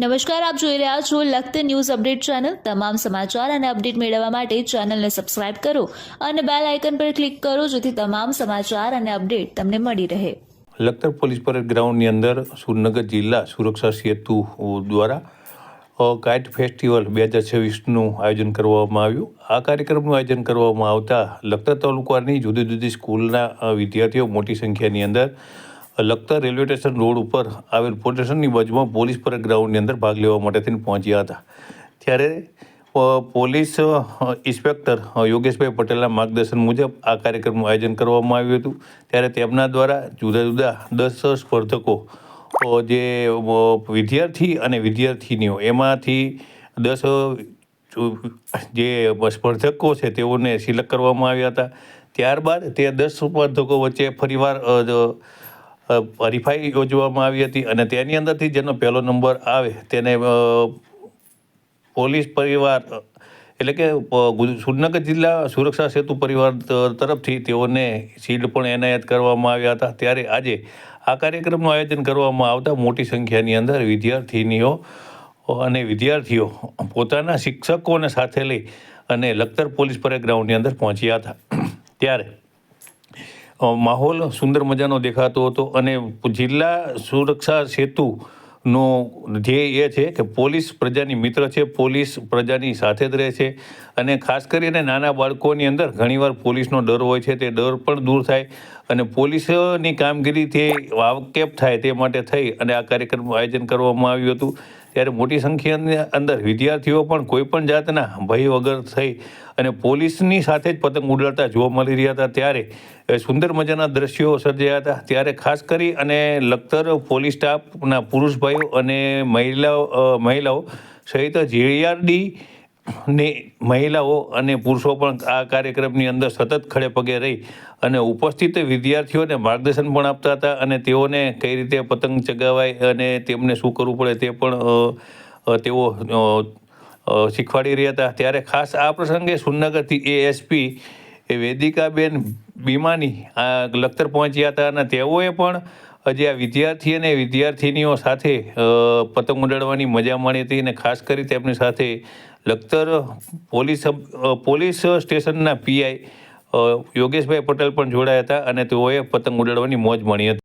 નમસ્કાર, આપ જોઈ રહ્યા છો લખત ન્યૂઝ અપડેટ ચેનલ. તમામ સમાચાર અને અપડેટ મેળવવા માટે ચેનલને સબસ્ક્રાઇબ કરો અને બેલ આઇકન પર ક્લિક કરો જેથી તમામ સમાચાર અને અપડેટ તમને મળી રહે. લખતર પોલીસ પરેડ ગ્રાઉન્ડની અંદર સુરનગર જિલ્લા સુરક્ષા સેતુ દ્વારા કાઇટ ફેસ્ટિવલ બે હજાર છવ્વીસનું આયોજન કરવામાં આવ્યું. આ કાર્યક્રમનું આયોજન કરવામાં આવતા લખતર તાલુકાની જુદી જુદી સ્કૂલના વિદ્યાર્થીઓ મોટી સંખ્યાની અંદર લખતર રેલવે સ્ટેશન રોડ ઉપર આવેલ પોલીસ સ્ટેશનની બાજુમાં પોલીસ પરેડ ગ્રાઉન્ડની અંદર ભાગ લેવા માટે થઈને પહોંચ્યા હતા. ત્યારે પોલીસ ઇન્સ્પેક્ટર યોગેશભાઈ પટેલના માર્ગદર્શન મુજબ આ કાર્યક્રમનું આયોજન કરવામાં આવ્યું હતું. ત્યારે તેમના દ્વારા જુદા જુદા દસ સ્પર્ધકો જે વિદ્યાર્થી અને વિદ્યાર્થીનીઓ, એમાંથી દસ જે સ્પર્ધકો છે તેઓને સિલેક્ટ કરવામાં આવ્યા હતા. ત્યારબાદ તે દસ સ્પર્ધકો વચ્ચે ફરીવાર હરીફાઈ યોજવામાં આવી હતી અને તેની અંદરથી જેનો પહેલો નંબર આવે તેને પોલીસ પરિવાર એટલે કે સુરનગર જિલ્લા સુરક્ષા સેતુ પરિવાર તરફથી તેઓને શિલ્ડ પણ એનાયત કરવામાં આવ્યા હતા. ત્યારે આજે આ કાર્યક્રમનું આયોજન કરવામાં આવતા મોટી સંખ્યાની અંદર વિદ્યાર્થીનીઓ અને વિદ્યાર્થીઓ પોતાના શિક્ષકોને સાથે લઈ અને લખતર પોલીસ પરેડ ગ્રાઉન્ડની અંદર પહોંચ્યા હતા. ત્યારે માહોલ સુંદર મજાનો દેખાતો હતો અને જિલ્લા સુરક્ષા સેતુનો ધ્યેય એ છે કે પોલીસ પ્રજાની મિત્ર છે, પોલીસ પ્રજાની સાથે જ રહે છે અને ખાસ કરીને નાના બાળકોની અંદર ઘણીવાર પોલીસનો ડર હોય છે, તે ડર પણ દૂર થાય અને પોલીસની કામગીરીથી વાકેફ થાય તે માટે થઈ અને આ કાર્યક્રમનું આયોજન કરવામાં આવ્યું હતું. ત્યારે મોટી સંખ્યાની અંદર વિદ્યાર્થીઓ પણ કોઈ પણ જાતના ભય વગર થઈ અને પોલીસની સાથે જ પતંગ ઉડાડતા જોવા મળી રહ્યા હતા. ત્યારે સુંદર મજાના દ્રશ્યો સર્જાયા હતા. ત્યારે ખાસ કરી અને લખતર પોલીસ સ્ટાફના પુરુષ ભાઈઓ અને મહિલાઓ મહિલાઓ સહિત જીઆરડી ની મહિલાઓ અને પુરુષો પણ આ કાર્યક્રમની અંદર સતત ખડે પગે રહી અને ઉપસ્થિત વિદ્યાર્થીઓને માર્ગદર્શન પણ આપતા હતા અને તેઓને કઈ રીતે પતંગ ચગાવાય અને તેમને શું કરવું પડે તે પણ તેઓ શીખવાડી રહ્યા હતા. ત્યારે ખાસ આ પ્રસંગે સુરનગરથી એએસપી એ વેદિકાબેન બીમાની આ લખતર પહોંચ્યા હતા અને તેઓએ પણ જે આ વિદ્યાર્થી અને વિદ્યાર્થીનીઓ સાથે પતંગ ઉડાડવાની મજા માણી હતી અને ખાસ કરી તેમની સાથે લખતર પોલીસ પોલીસ સ્ટેશનના પીઆઈ યોગેશભાઈ પટેલ પણ જોડાયા હતા અને તેઓએ પતંગ ઉડાડવાની મોજ માણી હતી.